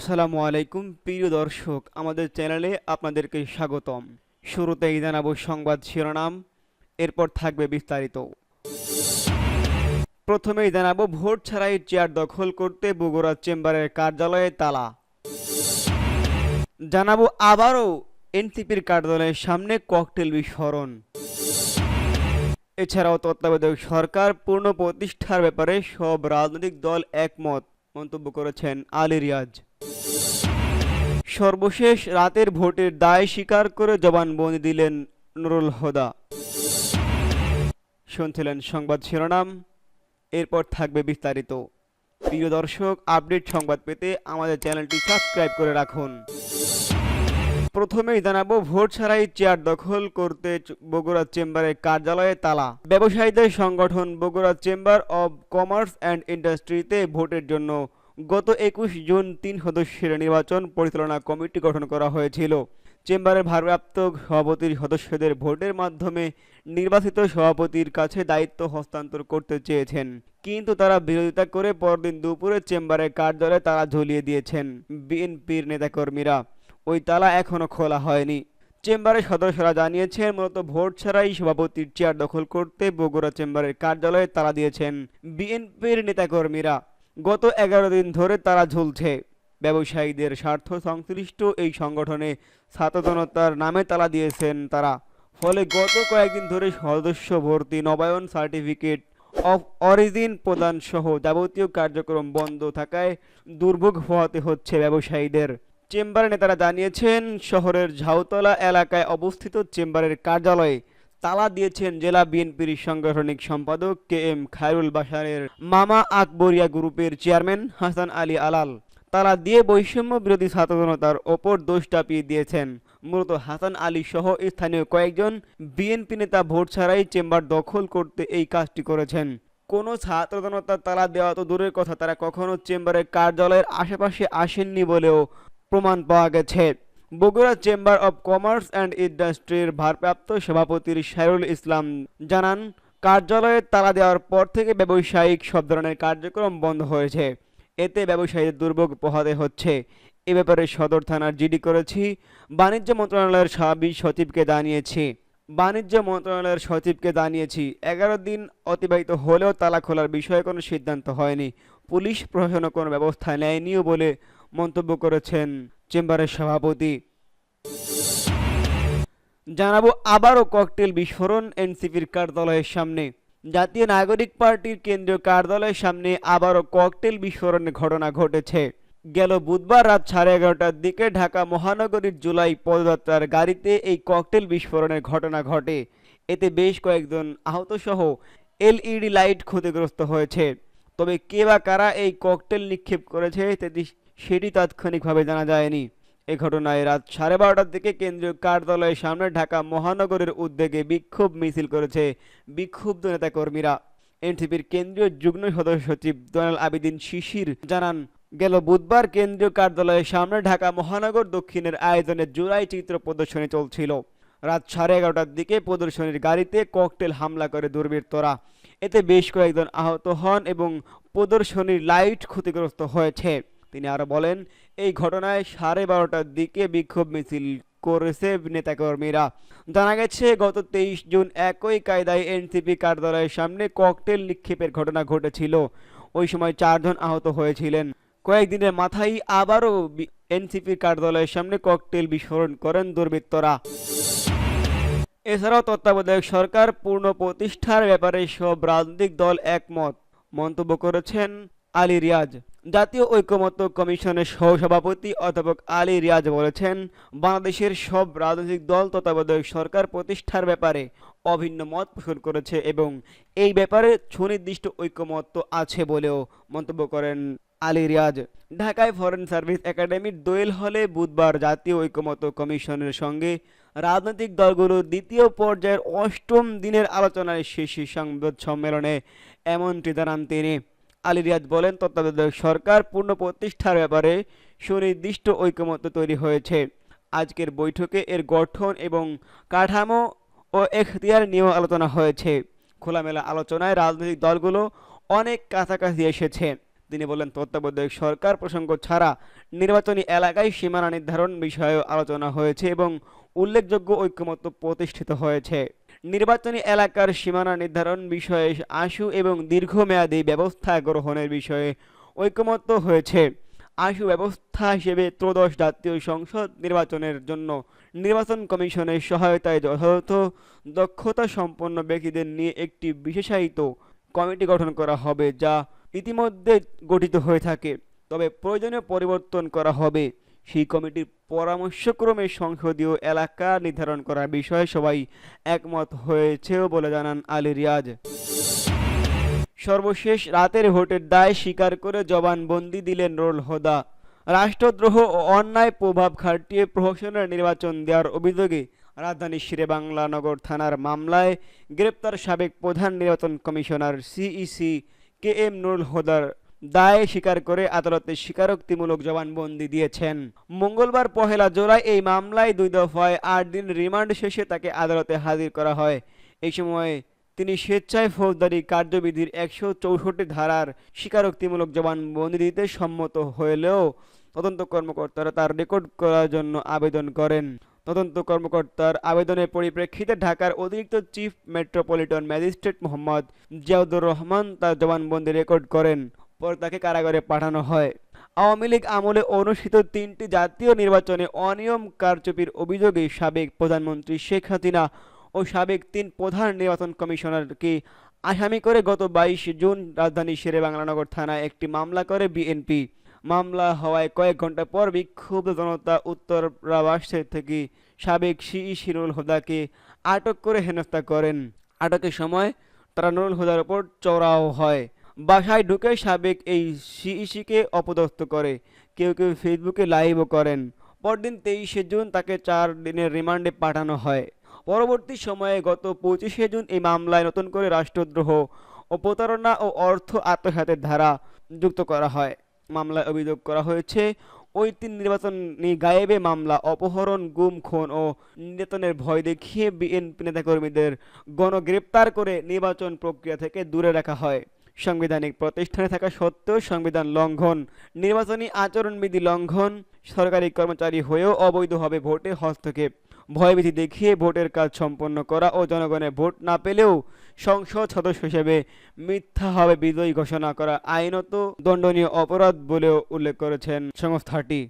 আসসালামু আলাইকুম, প্রিয় দর্শক, আমাদের চ্যানেলে আপনাদেরকে স্বাগতম। শুরুতেই জানাব সংবাদ শিরোনাম, এরপর থাকবে বিস্তারিত। প্রথমেই জানাব, ভোট ছাড়াই চেয়ার দখল করতে বগুড়া চেম্বারের কার্যালয়ে তালা। জানাব আবারও এনসিপির কার্যালয়ের সামনে ককটেল বিস্ফোরণ। এছাড়াও তত্ত্বাবধায়ক সরকার পূর্ণ প্রতিষ্ঠার ব্যাপারে সব রাজনৈতিক দল একমত, মন্তব্য করেছেন আলী রিয়াজ। সর্বশেষ রাতের ভোটের দায় স্বীকার করে জবানবন্দি দিলেন নুরুল হুদা। শুনছিলেন সংবাদ শিরোনাম, এরপর থাকবে বিস্তারিত। প্রিয় দর্শক, আপডেট সংবাদ পেতে আমাদের চ্যানেলটি সাবস্ক্রাইব করে রাখুন। প্রথমেই জানাব, ভোট ছাড়াই চেয়ার দখল করতে বগুড়া চেম্বারের কার্যালয়ে তালা। ব্যবসায়ীদের সংগঠন Bogura chamber of commerce and ইন্ডাস্ট্রিতে ভোটের জন্য গত একুশ জুন তিন সদস্যের নির্বাচন পরিচালনা কমিটি গঠন করা হয়েছিল। চেম্বারের ভারপ্রাপ্ত সভাপতির সদস্যদের ভোটের মাধ্যমে নির্বাচিত সভাপতির কাছে দায়িত্ব হস্তান্তর করতে চেয়েছেন। কিন্তু তারা বিরোধিতা করে পরদিন দুপুরে চেম্বারের কার্যালয়ে তারা ঝুলিয়ে দিয়েছেন বিএনপির নেতাকর্মীরা। ওই তালা এখনও খোলা হয়নি। চেম্বারের সদস্যরা জানিয়েছেন, মূলত ভোট ছাড়াই সভাপতির চেয়ার দখল করতে বগুড়া চেম্বারের কার্যালয়ে তালা দিয়েছেন বিএনপির নেতাকর্মীরা। গত এগারো দিন ধরে তারা ঝুলছে। ব্যবসায়ীদের স্বার্থ সংশ্লিষ্ট এই সংগঠনে ছাত্রজনতার নামে তালা দিয়েছেন তারা। ফলে গত কয়েকদিন ধরে সদস্য ভর্তি নবায়ন সার্টিফিকেট অফ অরিজিন প্রদান সহ যাবতীয় কার্যক্রম বন্ধ থাকায় দুর্ভোগ হওয়াতে হচ্ছে ব্যবসায়ীদের। চেম্বারের নেতারা জানিয়েছেন, শহরের ঝাউতলা এলাকায় অবস্থিত চেম্বারের কার্যালয়ে তালা দিয়েছেন জেলা বিএনপির সাংগঠনিক সম্পাদক কে এম খায়রুল বাসারের মামা আকবরিয়া গ্রুপের চেয়ারম্যান হাসান আলী আলাল। তালা দিয়ে বৈষম্য বিরোধী ছাত্র জনতার ওপর দোষ চাপিয়ে দিয়েছেন। মূলত হাসান আলী সহ স্থানীয় কয়েকজন বিএনপি নেতা ভোট ছাড়াই চেম্বার দখল করতে এই কাজটি করেছেন। কোনো ছাত্র তালা দেওয়া তো দূরের কথা, তারা কখনো চেম্বারের কার্যালয়ের আশেপাশে আসেননি বলেও প্রমাণ পাওয়া গেছে। Bogura chamber of commerce and ইন্ডাস্ট্রির ভারপ্রাপ্ত সভাপতির শাহরুল ইসলাম জানান, কার্যালয়ে তালা দেওয়ার পর থেকে ব্যবসায়িক সব ধরনের কার্যক্রম বন্ধ হয়েছে। এতে ব্যবসায়ীদের দুর্ভোগ পোহাতে হচ্ছে। এ ব্যাপারে সদর থানার জিডি করেছি। বাণিজ্য মন্ত্রণালয়ের সাবেক সচিবকে জানিয়েছি। বাণিজ্য মন্ত্রণালয়ের সচিবকে জানিয়েছি, এগারো দিন অতিবাহিত হলেও তালা খোলার বিষয়ে কোনো সিদ্ধান্ত হয়নি। পুলিশ প্রশাসনও কোনো ব্যবস্থা নেয়নিও বলে মন্তব্য করেছেন। চেম্বারের সভাপতি। জানাব আবারও ককটেল বিস্ফোরণ এনসিপির কার্যালয়ের সামনে। জাতীয় নাগরিক পার্টির কেন্দ্রীয় কার্যালয়ের সামনে আবারও ককটেল বিস্ফোরণের ঘটনা ঘটেছে। গেল বুধবার রাত সাড়ে এগারোটার দিকে ঢাকা মহানগরীর জুলাই পদযাত্রার গাড়িতে এই ককটেল বিস্ফোরণের ঘটনা ঘটে। এতে বেশ কয়েকজন আহতসহ এলইডি লাইট ক্ষতিগ্রস্ত হয়েছে। তবে কে বা কারা এই ককটেল নিক্ষেপ করেছে সেটি- তাৎক্ষণিকভাবে জানা যায়নি। এ ঘটনায় রাত সাড়ে বারোটার দিকে কেন্দ্রীয় কার্যালয়ের সামনে ঢাকা মহানগরের উদ্যোগে বিক্ষোভ মিছিল করেছে বিক্ষুব্ধ নেতাকর্মীরা। এনসিপির কেন্দ্রীয় যুগ্ম সদস্য সচিব দোনাল আবিদিন শিশির জানান, গেল বুধবার কেন্দ্রীয় কার্যালয়ের সামনে ঢাকা মহানগর দক্ষিণের আয়োজনে জুলাই চিত্র প্রদর্শনী চলছিল। রাত সাড়ে এগারোটার দিকে প্রদর্শনীর গাড়িতে ককটেল হামলা করে দুর্বৃত্তরা। এতে বেশ কয়েকজন আহত হন এবং প্রদর্শনীর লাইট ক্ষতিগ্রস্ত হয়েছে। তিনি আরও বলেন, এই ঘটনায় সাড়ে বারোটার দিকে বিক্ষোভ মিছিল করেছে নেতাকর্মীরা। জানা গেছে, গত তেইশ জুন একই কায়দায় এনসিপি কার্যালয়ের সামনে ককটেল নিক্ষেপের ঘটনা ঘটেছিল। ওই সময় চারজন আহত হয়েছিলেন। কয়েকদিনের মাথায় আবারও এনসিপির কার্যালয়ের সামনে ককটেল বিস্ফোরণ করেন দুর্বৃত্তরা। এছাড়াও তত্ত্বাবধায়ক সরকার পূর্ণ প্রতিষ্ঠার ব্যাপারে সব রাজনৈতিক দল একমত। মন্তব্য করেছেন আলী রিয়াজ। জাতীয় ঐকমত্য কমিশনের সহসভাপতি অধ্যাপক আলী রিয়াজ বলেছেন, বাংলাদেশের সব রাজনৈতিক দল তত্ত্বাবধায়ক সরকার প্রতিষ্ঠার ব্যাপারে অভিন্ন মত পোষণ করেছে এবং এই ব্যাপারে সুনির্দিষ্ট ঐকমত্য আছে বলেও মন্তব্য করেন আলী রিয়াজ। ঢাকায় ফরেন সার্ভিস একাডেমির দোয়েল হলে বুধবার জাতীয় ঐকমত্য কমিশনের সঙ্গে রাজনৈতিক দলগুলোর দ্বিতীয় পর্যায়ের অষ্টম দিনের আলোচনায় শেষে সংবাদ সম্মেলনে এমনটি জানান তিনি। আলী রিয়াজ বলেন, তত্ত্বাবধায়ক সরকার পূর্ণ প্রতিষ্ঠার ব্যাপারে সুনির্দিষ্ট ঐকমত্য তৈরি হয়েছে। আজকের বৈঠকে এর গঠন এবং কাঠামো ও এখতিয়ার নিয়েও আলোচনা হয়েছে। খোলামেলা আলোচনায় রাজনৈতিক দলগুলো অনেক কাছাকাছি এসেছে। তিনি বলেন, তত্ত্বাবধায়ক সরকার প্রসঙ্গ ছাড়া নির্বাচনী এলাকায় সীমানা নির্ধারণ বিষয়েও আলোচনা হয়েছে এবং উল্লেখযোগ্য ঐক্যমত্য প্রতিষ্ঠিত হয়েছে। নির্বাচনী এলাকার সীমানা নির্ধারণ বিষয়ে আশু এবং দীর্ঘমেয়াদী ব্যবস্থা গ্রহণের বিষয়ে ঐকমত্য হয়েছে। আশু ব্যবস্থা হিসেবে ত্রয়োদশ জাতীয় সংসদ নির্বাচনের জন্য নির্বাচন কমিশনের সহায়তায় যথাযথ দক্ষতা সম্পন্ন ব্যক্তিদের নিয়ে একটি বিশেষায়িত কমিটি গঠন করা হবে, যা ইতিমধ্যে গঠিত হয়ে থাকে। তবে প্রয়োজনীয় পরিবর্তন করা হবে। সেই কমিটির পরামর্শক্রমে সংসদীয় এলাকা নির্ধারণ করার বিষয়ে সবাই একমত হয়েছেও বলে জানান আলী রিয়াজ। সর্বশেষ রাতের ভোটের দায় স্বীকার করে জবানবন্দি দিলেন রোল হোদা। রাষ্ট্রদ্রোহ ও অন্যায় প্রভাব খাটিয়ে প্রহসনের নির্বাচন দেওয়ার অভিযোগে রাজধানীর শেরেবাংলা নগর থানার মামলায় গ্রেপ্তার সাবেক প্রধান নির্বাচন commissioner CEC K M Nurul হোদার দায় স্বীকার করে আদালতে স্বীকারোক্তিমূলক জবানবন্দি দিয়েছেন। মঙ্গলবার পহেলা জুলাই এই মামলায় দুই দফায় আট দিন রিমান্ড শেষে তাকে আদালতে হাজির করা হয়। এই সময় তিনি স্বেচ্ছায় ফৌজদারি কার্যবিধির একশো চৌষট্টি ধারার স্বীকারোক্তিমূলক জবানবন্দি দিতে সম্মত হলেও তদন্ত কর্মকর্তারা তার রেকর্ড করার জন্য আবেদন করেন। তদন্ত কর্মকর্তার আবেদনের পরিপ্রেক্ষিতে ঢাকার অতিরিক্ত chief metropolitan magistrate Mohammad Ziaudur Rahman তার জবানবন্দি রেকর্ড করেন। পরে তাকে কারাগারে পাঠানো হয়। আওয়ামী লীগ আমলে অনুষ্ঠিত তিনটি জাতীয় নির্বাচনে অনিয়ম কারচুপির অভিযোগে সাবেক প্রধানমন্ত্রী শেখ হাসিনা ও সাবেক তিন প্রধান নির্বাচন কমিশনারকে আসামি করে গত বাইশ জুন রাজধানী শেরেবাংলানগর থানায় একটি মামলা করে বিএনপি। মামলা হওয়ায় কয়েক ঘণ্টা পর বিক্ষুব্ধ জনতা উত্তরাবাস থেকে সাবেক সিই শিরুল হুদাকে আটক করে হেনস্থা করেন। আটকের সময় তারা নুরুল হুদার ওপর চড়াও হয়। বাসায় ঢুকে সাবেক এই সিইসিকে অপদস্থ করে। কেউ কেউ ফেসবুকে লাইভও করেন। পরদিন তেইশে জুন তাকে চার দিনের রিমান্ডে পাঠানো হয়। পরবর্তী সময়ে গত পঁচিশে জুন এই মামলায় নতুন করে রাষ্ট্রদ্রোহ ও প্রতারণা ও অর্থ আত্মসাতের ধারা যুক্ত করা হয়। মামলায় অভিযোগ করা হয়েছে, ওই তিন নির্বাচনী গায়েবে মামলা, অপহরণ, গুম, খুন ও নির্যাতনের ভয় দেখিয়ে বিএনপি নেতাকর্মীদের গণগ্রেপ্তার করে নির্বাচন প্রক্রিয়া থেকে দূরে রাখা হয়। সাংবিধানিক প্রতিষ্ঠানে থাকা সত্ত্বেও সংবিধান লঙ্ঘন, নির্বাচনী আচরণবিধি লঙ্ঘন, সরকারি কর্মচারী হয়েও অবৈধভাবে ভোটে হস্তক্ষেপ। ভয়ভীতি দেখিয়ে ভোটের কাজ সম্পন্ন করা ও জনগণের ভোট না পেলেও সংসদ সদস্য হিসেবে মিথ্যাভাবে বিজয়ী ঘোষণা করা আইনত দণ্ডনীয় অপরাধ বলেও উল্লেখ করেছেন সংস্থাটি।